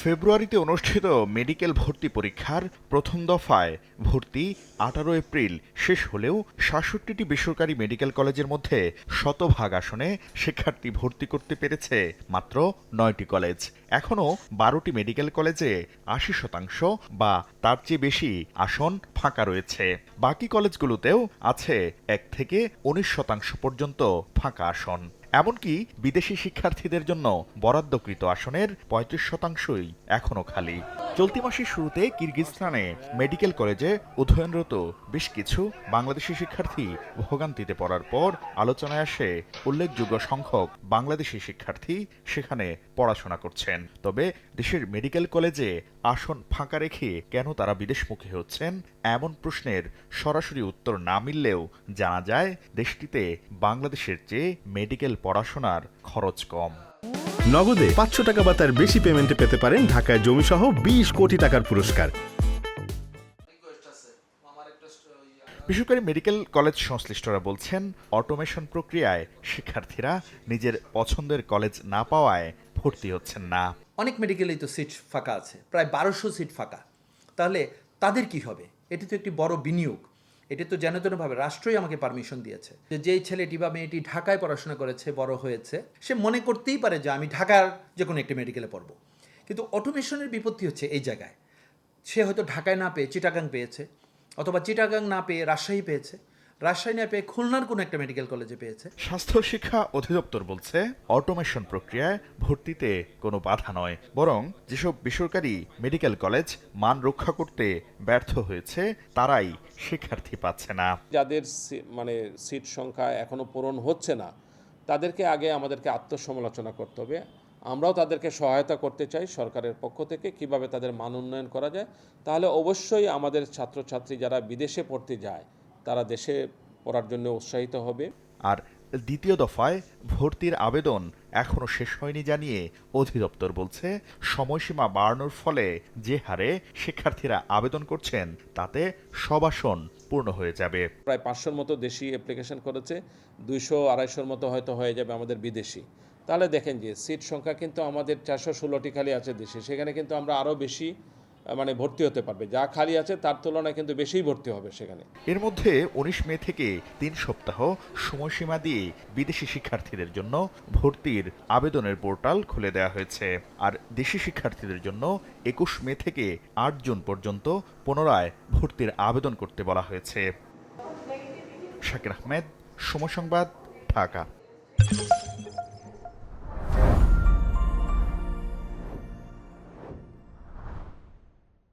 ফেব্রুয়ারিতে অনুষ্ঠিত মেডিকেল ভর্তি পরীক্ষার প্রথম দফায় ভর্তি আঠারো এপ্রিল শেষ হলেও সাতষট্টিটি বেসরকারি মেডিকেল কলেজের মধ্যে শতভাগ আসনে শিক্ষার্থী ভর্তি করতে পেরেছে মাত্র নয়টি কলেজ। এখনও বারোটি মেডিকেল কলেজে আশি শতাংশ বা তার চেয়ে বেশি আসন ফাঁকা রয়েছে। বাকি কলেজগুলোতেও আছে এক থেকে উনিশ শতাংশ পর্যন্ত ফাঁকা আসন। এমনকি বিদেশি শিক্ষার্থীদের জন্য বরাদ্দকৃত আসনের পঁয়ত্রিশ শতাংশই এখনও খালি। চলতি মাসের শুরুতে কিরগিজস্তানে মেডিকেল কলেজে অধ্যয়নরত বেশ কিছু বাংলাদেশি শিক্ষার্থী ভোগান্তিতে পড়ার পর আলোচনায় আসে উল্লেখযোগ্য সংখ্যক বাংলাদেশি শিক্ষার্থী সেখানে পড়াশোনা করছেন। তবে দেশের মেডিকেল কলেজে আসন ফাঁকা রেখে কেন তারা বিদেশমুখী হচ্ছেন এমন প্রশ্নের সরাসরি উত্তর না মিললেও জানা যায়, দেশটিতে বাংলাদেশের চেয়ে মেডিকেল পড়াশোনার খরচ কম। নগদে পাঁচশো টাকা বা তার বেশি পেমেন্টে পেতে পারেন ঢাকায় জমিসহ বিশ কোটি টাকার পুরস্কার। বেসরকারি মেডিকেল কলেজ সংশ্লিষ্টরা বলছেন অটোমেশন প্রক্রিয়ায় শিক্ষার্থীরা নিজের পছন্দের কলেজ না পাওয়ায় ভর্তি হচ্ছেন না। অনেক মেডিকেলেই তো সিট ফাঁকা আছে প্রায় বারোশো সিট ফাঁকা। তাহলে তাদের কি হবে? এটি তো একটি বড় বিনিয়োগ। এটি তো যেন তেনভাবে রাষ্ট্রই আমাকে পারমিশন দিয়েছে। যে যেই ছেলেটি বা মেয়েটি ঢাকায় পড়াশোনা করেছে, বড় হয়েছে, সে মনে করতেই পারে যে আমি ঢাকার যে কোনো একটি মেডিকেলে পড়ব। কিন্তু অটোমেশনের বিপত্তি হচ্ছে এই জায়গায়। সে হয়তো ঢাকায় না পেয়ে চিটাগাং পেয়েছে, অথবা চিটাগাং না পেয়ে রাজশাহী পেয়েছে। রাজশাহী না পেয়ে খুলনার কোনো একটা মেডিকেল কলেজে পেয়েছে। স্বাস্থ্য শিক্ষা অধিদপ্তর বলছে অটোমেশন প্রক্রিয়ায় ভর্তিতে কোনো বাধা নয় বরং যেসব বেসরকারি মেডিকেল কলেজ মান রক্ষা করতে ব্যর্থ হয়েছে তারাই শিক্ষার্থী পাচ্ছে না। যাদের মানে সিট সংখ্যা এখনও পূরণ হচ্ছে না তাদেরকে আগে আমাদেরকে আত্মসমালোচনা করতে হবে। আমরাও তাদেরকে সহায়তা করতে চাই সরকারের পক্ষ থেকে কীভাবে তাদের মান উন্নয়ন করা যায়। তাহলে অবশ্যই আমাদের ছাত্রছাত্রী যারা বিদেশে পড়তে যায় তারা দেশে পড়ার জন্য উৎসাহিত হবে। আর দ্বিতীয় দফায় ভর্তির আবেদন এখনও শেষ হয়নি জানিয়ে অধিদপ্তর বলছে সময়সীমা বাড়ানোর ফলে যে হারে শিক্ষার্থীরা আবেদন করছেন তাতে সব আসন পূর্ণ হয়ে যাবে। প্রায় পাঁচশোর মতো দেশি অ্যাপ্লিকেশন করেছে দুইশো আড়াইশোর মতো হয়তো হয়ে যাবে আমাদের বিদেশি। তাহলে দেখেন যে সিট সংখ্যা কিন্তু আমাদের চারশো ষোলোটি খালি আছে দেশে সেখানে কিন্তু আমরা আরও বেশি মানে ভর্তি হতে পারবে। যা খালি আছে তার তুলনায় কিন্তু বেশিই ভর্তি হবে সেখানে। এর মধ্যে উনিশ মে থেকে তিন সপ্তাহ সময়সীমা দিয়ে বিদেশি শিক্ষার্থীদের জন্য ভর্তির আবেদনের পোর্টাল খুলে দেওয়া হয়েছে। আর দেশি শিক্ষার্থীদের জন্য একুশ মে থেকে আট জুন পর্যন্ত পুনরায় ভর্তির আবেদন করতে বলা হয়েছে। শাকির আহমেদ, সময় সংবাদ, ঢাকা।